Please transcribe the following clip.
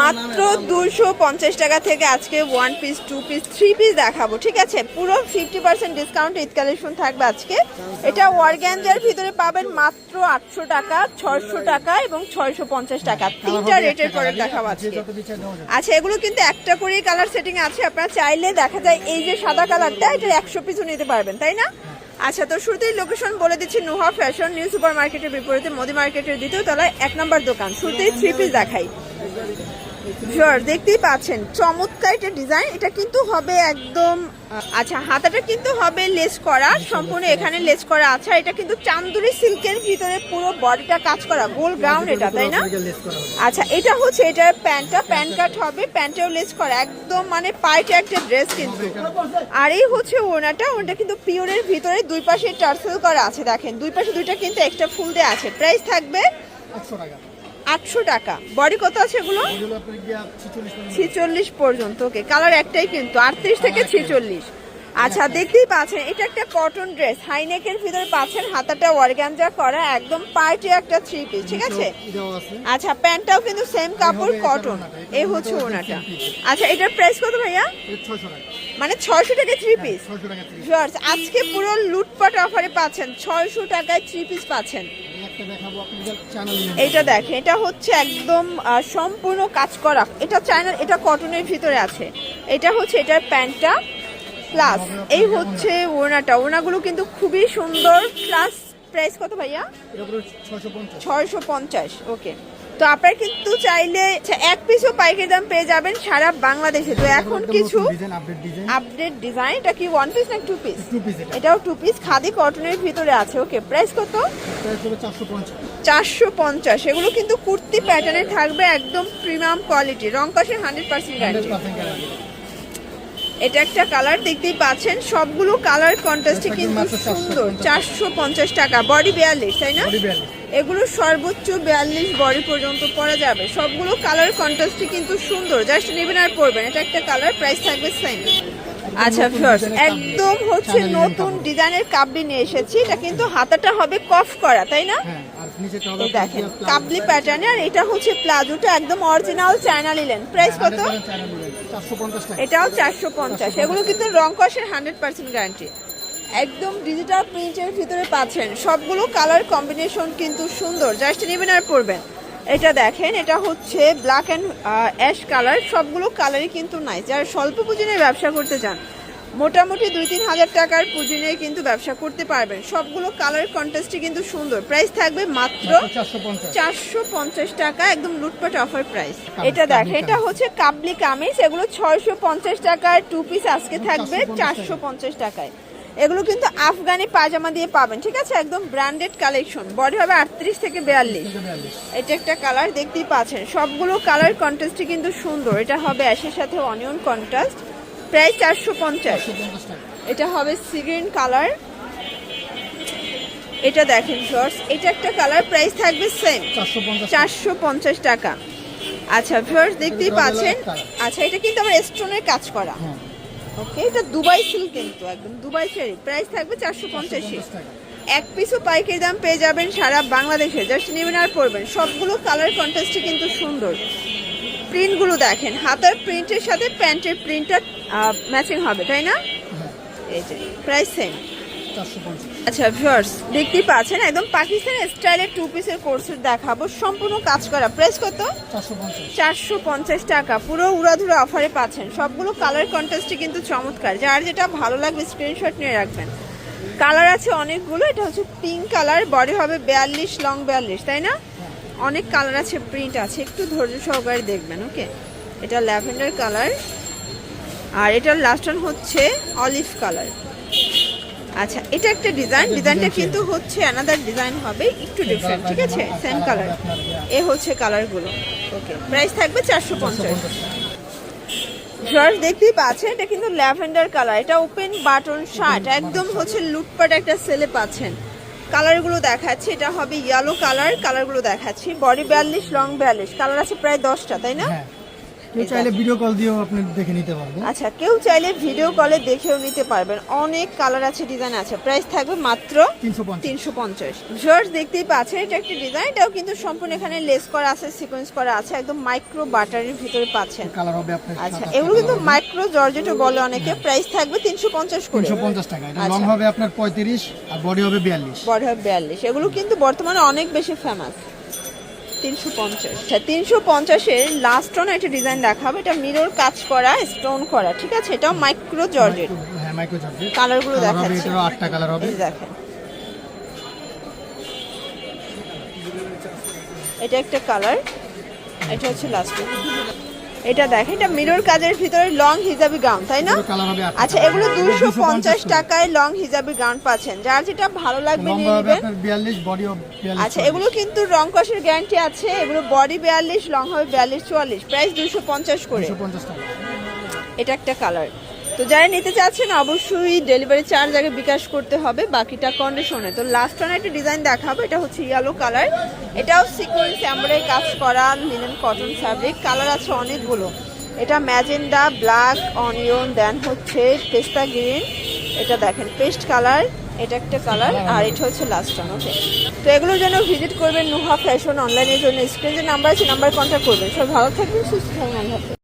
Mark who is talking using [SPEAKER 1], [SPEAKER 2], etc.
[SPEAKER 1] মাত্র দুশো পঞ্চাশ টাকা থেকে আজকে one piece two piece three piece দেখাবো ঠিক আছে? পুরো fifty percent discount Eid collection থাকবে আজকে। এটা ওয়ারগ্যাঞ্জার ভিতরে পাবেন মাত্র আটশো টাকা ছশো টাকা এবং ছয়শো পঞ্চাশ টাকা। তিনটা রেটের প্রোডাক্ট দেখাবো আজকে। আচ্ছা এগুলো কিন্তু একটা করেই কালার সেটিং আছে। আপনারা চাইলে দেখা যায় এই যে সাদা কালারটা এটা একশো পিসও নিতে পারবেন তাই না? আচ্ছা তো শুরুতেই লোকেশন বলে দিচ্ছি নুহা ফ্যাশন নিউ সুপার মার্কেটের বিপরীতে মোদি মার্কেটের দ্বিতীয় তলায় এক নম্বর দোকান। শুরুতেই থ্রি পিস দেখাই। দেখতেই পাচ্ছেন, চমৎকার এটা ডিজাইন এটা কিন্তু হবে একদম আচ্ছা হাতাটা কিন্তু হবে লেস করা, সম্পূর্ণ এখানে লেস করা আছে এটা কিন্তু চান্দুরি সিল্কের ভিতরে পুরো বডিটা কাজ করা, গোল গ্রাউন্ড এটা, তাই না? আচ্ছা এটা হচ্ছে এটার প্যান্টটা, প্যান্ট কাট হবে, প্যান্টেও লেস করা, একদম মানে পাইটে একটা ড্রেস কিন্তু। আর এই হচ্ছে ওনাটা ওনাটা কিন্তু পিওরের ভিতরে দুই পাশে টার্সেল করা আছে, দেখেন, দুই পাশে দুইটা কিন্তু একটা ফুল দেওয়া আছে প্রাইস থাকবে
[SPEAKER 2] আটশো টাকা।
[SPEAKER 1] আটশো টাকা। বডি কত আছে এগুলো?
[SPEAKER 2] ছিচল্লিশ
[SPEAKER 1] পর্যন্ত ওকে কালার একটাই কিন্তু আটত্রিশ থেকে ছিচল্লিশ। আচ্ছা দেখতেই পাচ্ছেন এটা একটা কটন ড্রেস হাইনেকের ভিতরে পাচ্ছেন হাতাটা অর্গানজা করা একদম পার্টি একটা থ্রি পিস ঠিক আছে? আচ্ছা প্যান্টটাও কিন্তু সেম কাপড় কটন। এই হচ্ছে
[SPEAKER 2] ওনাটা।
[SPEAKER 1] আচ্ছা এটার প্রাইস কত ভাইয়া? মানে ছয়শো টাকা থ্রি পিস আজকে পুরো লুটপাট অফারে পাচ্ছেন ছয়শো টাকায় থ্রি পিস পাচ্ছেন। এটা দেখে এটা হচ্ছে একদম সম্পূর্ণ কাজ করা। এটা চায়না এটা কটনের ভিতরে আছে। এটা হচ্ছে এটার প্যান্টটা প্লাস এই হচ্ছে ওনাটা ওনাগুলো কিন্তু খুবই সুন্দর। প্লাস প্রাইস কত ভাইয়া?
[SPEAKER 2] ছয়শো পঞ্চাশ।
[SPEAKER 1] ওকে তো আপনারা কিন্তু চাইলে আচ্ছা, এক পিসও পাইকারি দাম পেয়ে যাবেন সারা বাংলাদেশে। তো এখন কিছু
[SPEAKER 2] আপডেট ডিজাইন
[SPEAKER 1] এটা কি ওয়ান পিস না টু পিস এটাও টু পিস খাদি কটনের ভিতরে আছে। ওকে প্রাইস কত?
[SPEAKER 2] চারশো পঞ্চাশ।
[SPEAKER 1] এগুলো কিন্তু কুর্তি প্যাটার্নে থাকবে একদম প্রিমিয়াম কোয়ালিটি রং কষের হান্ড্রেড পার্সেন্ট গ্যারান্টি এটা একটা কালার দেখতেই পাচ্ছেন। সবগুলো কালার কন্ট্রাস্টে কিন্তু সুন্দর। চারশো পঞ্চাশ টাকা। বডি বিয়াল্লিশ তাই না? এগুলো সর্বোচ্চ বিয়াল্লিশ বডি পর্যন্ত পরা যাবে। সবগুলো কালার কন্ট্রাস্টে কিন্তু সুন্দর। জাস্ট নেবেন আর পরবেন। এটা একটা কালার প্রাইস থাকবে সেম আচ্ছা ফিওর্স একদম হচ্ছে নতুন ডিজাইনের কাবলি নিয়ে এসেছি। এটা কিন্তু হাতাটা হবে কফ করা তাই না?
[SPEAKER 2] হ্যাঁ
[SPEAKER 1] দেখেন কাবলি প্যাটার্নে আর এটা হচ্ছে প্লাজোটা একদম অরিজিনাল চায়না নিলেন প্রাইস কত? এটাও চারশো পঞ্চাশ। এগুলো কিন্তু রং কষের হান্ড্রেড পার্সেন্ট গ্যারান্টি একদম ডিজিটাল প্রিন্টের ভিতরে পাচ্ছেন। সবগুলো কালার কম্বিনেশন কিন্তু সুন্দর। জাস্ট নেবেন আর পরবেন। এটা দেখেন এটা হচ্ছে ব্ল্যাক অ্যান্ড অ্যাশ কালার সবগুলো কালারই কিন্তু নাই যারা স্বল্প পুঁজি নিয়ে ব্যবসা করতে চান মোটামুটি দুই তিন হাজার টাকার পুঁজি নিয়ে কিন্তু ব্যবসা করতে পারবেন। সবগুলো কালার কন্টেস্টই কিন্তু সুন্দর। প্রাইস থাকবে মাত্র
[SPEAKER 2] চারশো পঞ্চাশ।
[SPEAKER 1] টাকা একদম লুটপাট অফার প্রাইস এটা দেখ
[SPEAKER 2] কামিজ,
[SPEAKER 1] এটা হচ্ছে কাবলি কামিজ। এগুলো ছয়শো পঞ্চাশ টাকার টু পিস আজকে থাকবে চারশো পঞ্চাশ টাকায়। এগুলো কিন্তু আফগানি পাজামা দিয়ে পাবেন ঠিক আছে? একদম ব্র্যান্ডেড কালেকশন বডি হবে আটত্রিশ থেকে বিয়াল্লিশ। এটা একটা কালার দেখতেই পাচ্ছেন। সবগুলো কালার কন্ট্রাস্টই কিন্তু সুন্দর। এটা হবে অ্যাশের সাথে অনিয়ন কন্ট্রাস্ট প্রায় চারশো পঞ্চাশ। এটা হবে সিগ্রিন কালার এটা দেখেন শর্টস এটা একটা কালার প্রাইস থাকবে সেম
[SPEAKER 2] চারশো পঞ্চাশ
[SPEAKER 1] টাকা। আচ্ছা ভিউয়ার্স দেখতেই পাচ্ছেন। আচ্ছা এটা কিন্তু আমার স্টোনের কাজ করা।
[SPEAKER 2] হ্যাঁ।
[SPEAKER 1] ওকে এটা দুবাই সিল্ক কিন্তু একদম দুবাই শাড়ি প্রাইস থাকবে চারশো পঞ্চাশে এক পিসও পাইকারি দাম পেয়ে যাবেন সারা বাংলাদেশে। জাস্ট নেবেন আর পরবেন। সবগুলো কালার কন্ট্রাস্টই কিন্তু সুন্দর। প্রিন্টগুলো দেখেন হাতার প্রিন্টের সাথে প্যান্টের প্রিন্টটা ম্যাচিং হবে তাই না?
[SPEAKER 2] হ্যাঁ।
[SPEAKER 1] এই যে প্রাইস সেম
[SPEAKER 2] চারশো পঞ্চাশ।
[SPEAKER 1] আচ্ছা ভিউয়ার্স দেখতেই পাচ্ছেন একদম পাকিস্তানি স্টাইলের টু পিসের কোর্সের দেখাবো। সম্পূর্ণ কাজ করা। প্রাইস কত?
[SPEAKER 2] চারশো পঞ্চাশ।
[SPEAKER 1] টাকা। পুরো উড়াধুরা অফারে পাচ্ছেন। সবগুলো কালার কন্ট্রাস্টই কিন্তু চমৎকার। যার যেটা ভালো লাগবে স্ক্রিনশট নিয়ে রাখবেন। কালার আছে অনেকগুলো। এটা হচ্ছে পিঙ্ক কালার বডি হবে বিয়াল্লিশ লং বিয়াল্লিশ তাই না? অনেক কালার আছে প্রিন্ট আছে। একটু ধৈর্য সহকারে দেখবেন ওকে এটা ল্যাভেন্ডার কালার আর এটার লাস্ট হচ্ছে অলিভ কালার আচ্ছা এটা একটা ডিজাইন ডিজাইনটা কিন্তু হচ্ছে অ্যানাদার ডিজাইন হবে একটু ডিফারেন্ট ঠিক আছে? সেম কালার এ হচ্ছে কালারগুলো ওকে প্রাইস থাকবে চারশো পঞ্চাশ। জর্জ দেখতেই পাচ্ছেন এটা কিন্তু ল্যাভেন্ডার কালার এটা ওপেন বাটন শার্ট একদম হচ্ছে লুটপাট একটা সেলে পাচ্ছেন। কালারগুলো দেখাচ্ছি এটা হবে ইয়েলো কালার কালারগুলো দেখাচ্ছি। বডি বিয়াল্লিশ লং বিয়াল্লিশ কালার আছে প্রায় দশটা তাই না?
[SPEAKER 2] হ্যাঁ। কেউ চাইলে ভিডিও কল দিয়েও আপনি দেখে নিতে পারবেন।
[SPEAKER 1] আচ্ছা কেউ চাইলে ভিডিও কলে দেখেও নিতে পারবেন। অনেক কালার আছে ডিজাইন আছে। প্রাইস থাকবে মাত্র
[SPEAKER 2] তিনশো পঞ্চাশ।
[SPEAKER 1] ভিউয়ার্স দেখতেই পাচ্ছেন এটা একটা ডিজাইন এটাও কিন্তু সম্পূর্ণ এখানে লেস করা আছে সিকোয়েন্স করা আছে একদম মাইক্রো বাটারের ভিতরে পাচ্ছেন।
[SPEAKER 2] কালার হবে আপনার
[SPEAKER 1] আচ্ছা এগুলো কিন্তু মাইক্রো জর্জেটও বলে অনেকে প্রাইস থাকবে তিনশো পঞ্চাশ করে।
[SPEAKER 2] তিনশো পঞ্চাশ টাকা। এটা
[SPEAKER 1] আচ্ছা।
[SPEAKER 2] লং হবে আপনার পঁয়ত্রিশ আর বডি হবে বিয়াল্লিশ।
[SPEAKER 1] বড় হয় বিয়াল্লিশ। এগুলো কিন্তু বর্তমানে অনেক বেশি ফেমাস তিনশো পঞ্চাশ। আচ্ছা তিনশো পঞ্চাশের লাস্ট অন একটা ডিজাইন দেখাবো। এটা মিরর কাজ করা স্টোন করা ঠিক আছে? এটাও মাইক্রো জর্জেট
[SPEAKER 2] হ্যাঁ মাইক্রো চার্জের
[SPEAKER 1] কালারগুলো দেখাচ্ছি।
[SPEAKER 2] আটটা কালার হবে।
[SPEAKER 1] দেখেন। এটা একটা কালার এটা হচ্ছে লাস্ট এটা দেখ এটা মিরর কাজের ভিতরে লং হিজাবি গাউন তাই না? আচ্ছা এগুলো দুশো পঞ্চাশ টাকায় লং হিজাবি গাউন পাচ্ছেন। যার যেটা ভালো লাগবে নিয়ে নেবেন। আচ্ছা এগুলো কিন্তু রং কষের গ্যারান্টি আছে। এগুলো বডি বিয়াল্লিশ লং হবে বিয়াল্লিশ চুয়াল্লিশ। প্রাইস দুশো পঞ্চাশ করে। এটা একটা কালার তো যারা নিতে চাচ্ছেন, অবশ্যই ডেলিভারি চার্জ আগে বিকাশ করতে হবে, বাকিটা কন্ডিশনে তো লাস্ট অন একটা ডিজাইন দেখাবো, এটা হচ্ছে ইয়েলো কালার এটাও সিকোয়েন্স এমব্রয়ডারি কাজ করা লিনেন কটন ফ্যাব্রিক কালার আছে অনেকগুলো। এটা ম্যাজেন্ডা ব্ল্যাক অনিয়ন দেন হচ্ছে পেস্তা গ্রিন এটা দেখেন পেস্ট কালার এটা একটা কালার আর এটা হচ্ছে লাস্ট অন ওকে তো এগুলোর জন্য ভিজিট করবেন নুহা ফ্যাশন অনলাইনের জন্য। স্ক্রিনে যে নাম্বার আছে নাম্বার কন্ট্যাক্ট করবেন। সব ভালো থাকবেন, সুস্থ থাকবেন।